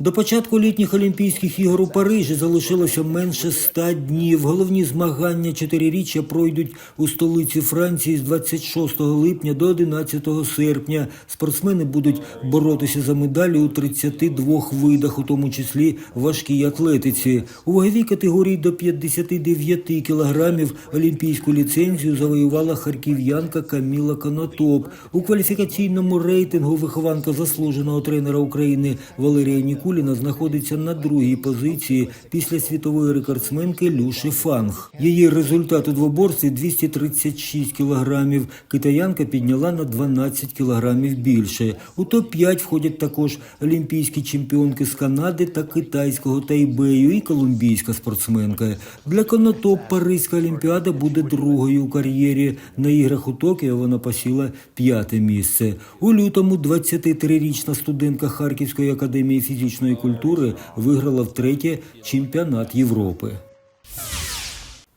До початку літніх Олімпійських ігор у Парижі залишилося менше ста днів. Головні змагання чотириріччя пройдуть у столиці Франції з 26 липня до 11 серпня. Спортсмени будуть боротися за медалі у 32 видах, у тому числі важкій атлетиці. У ваговій категорії до 59 кілограмів олімпійську ліцензію завоювала харків'янка Каміла Конотоп. У кваліфікаційному рейтингу вихованка заслуженого тренера України Валерія Нікуліна знаходиться на другій позиції після світової рекордсменки Люші Фанг. Її результат у двоборстві 236 кілограмів. Китаянка підняла на 12 кілограмів більше. У топ-5 входять також олімпійські чемпіонки з Канади та китайського Тайбею і колумбійська спортсменка. Для Конотоп Паризька олімпіада буде другою у кар'єрі. На іграх у Токіо вона посіла п'яте місце. У лютому 23-річна студентка Харківської академії фізичної культури виграла втретє чемпіонат Європи.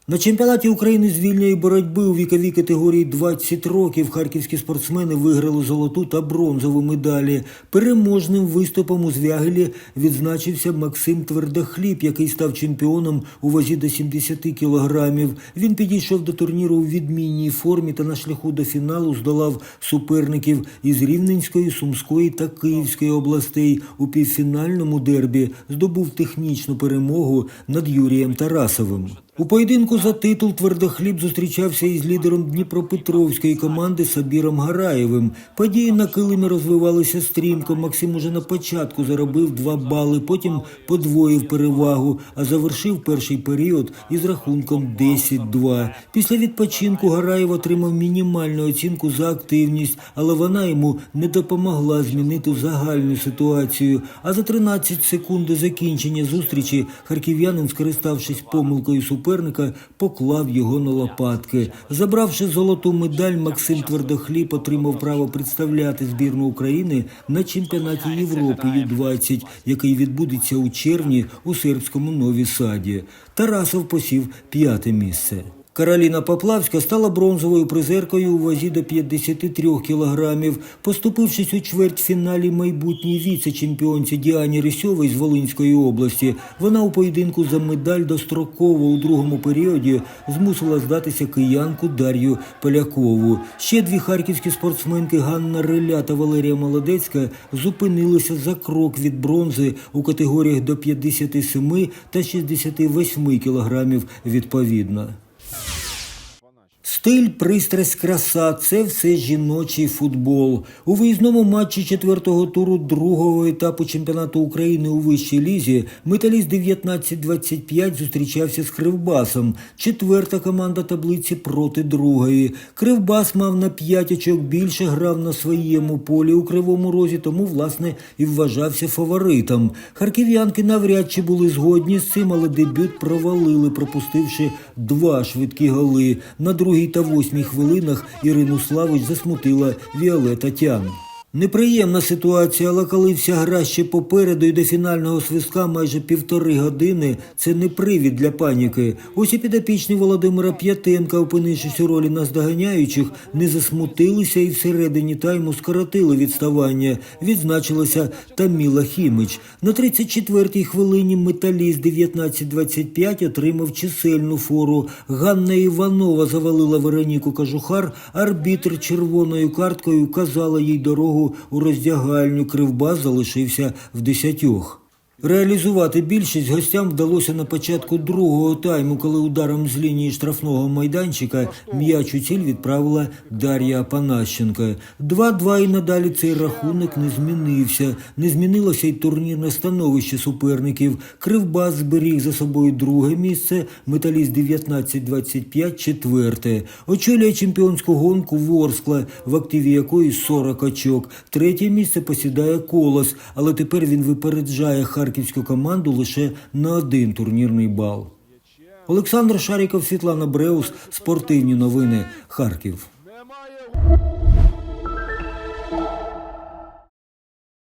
На чемпіонаті України з вільної боротьби у віковій категорії 20 років харківські спортсмени виграли золоту та бронзову медалі. Переможним виступом у звягелі відзначився Максим Твердохліб, який став чемпіоном у вазі до 70 кілограмів. Він підійшов до турніру у відмінній формі та на шляху до фіналу здолав суперників із Рівненської, Сумської та Київської областей. У півфінальному дербі здобув технічну перемогу над Юрієм Тарасовим. У поєдинку за титул твердохліб зустрічався із лідером Дніпропетровської команди Сабіром Гараєвим. Події на килимі розвивалися стрімко. Максим уже на початку заробив два бали, потім подвоїв перевагу, а завершив перший період із рахунком 10-2. Після відпочинку Гараєв отримав мінімальну оцінку за активність, але вона йому не допомогла змінити загальну ситуацію. А за 13 секунд до закінчення зустрічі харків'янин, скориставшись помилкою суперника, поклав його на лопатки. Забравши золоту медаль, Максим Твердохліб отримав право представляти збірну України на чемпіонаті Європи Ю-20, який відбудеться у червні у сербському Нові Саді. Тарасов посів п'яте місце. Кароліна Поплавська стала бронзовою призеркою у вазі до 53 кілограмів, поступившись у чвертьфіналі майбутній віце-чемпіонці Діані Рисьової з Волинської області. Вона у поєдинку за медаль достроково у другому періоді змусила здатися киянку Дар'ю Полякову. Ще дві харківські спортсменки Ганна Риля та Валерія Молодецька зупинилися за крок від бронзи у категоріях до 57 та 68 кілограмів відповідно. Стиль, пристрасть, краса це все жіночий футбол. У виїзному матчі четвертого туру другого етапу чемпіонату України у вищій лізі металіст 19-25 зустрічався з Кривбасом. Четверта команда таблиці проти другої. Кривбас мав на 5 очок більше, грав на своєму полі у кривому розі, тому власне і вважався фаворитом. Харків'янки навряд чи були згодні з цим, але дебют провалили, пропустивши два швидкі голи. На другій та восьмій хвилинах Ірину Славич засмутила Віолета Тян. Неприємна ситуація, але коли вся гра ще попереду і до фінального свистка майже півтори години, це не привід для паніки. Ось і підопічні Володимира П'ятенка, опинившись у ролі наздоганяючих, не засмутилися і всередині тайму скоротили відставання. Відзначилася Таміла Хімич. На 34-й хвилині металіст 19-25 отримав чисельну фору. Ганна Іванова завалила Вероніку Кажухар, арбітр червоною карткою казала їй дорогу у роздягальню. кривба залишився в десятьох. Реалізувати більшість гостям вдалося на початку другого тайму, коли ударом з лінії штрафного майданчика м'яч у ціль відправила Дар'я Панащенка. 2-2 і надалі цей рахунок не змінився. Не змінилося й турнірне становище суперників. Кривбас зберіг за собою друге місце, металіст 19-25 четверте. Очолює чемпіонську гонку Ворскла, в активі якої 40 очок. Третє місце посідає Колос, але тепер він випереджає харківську команду лише на один турнірний бал. Олександр Шаріков, Світлана Бреус, спортивні новини, Харків.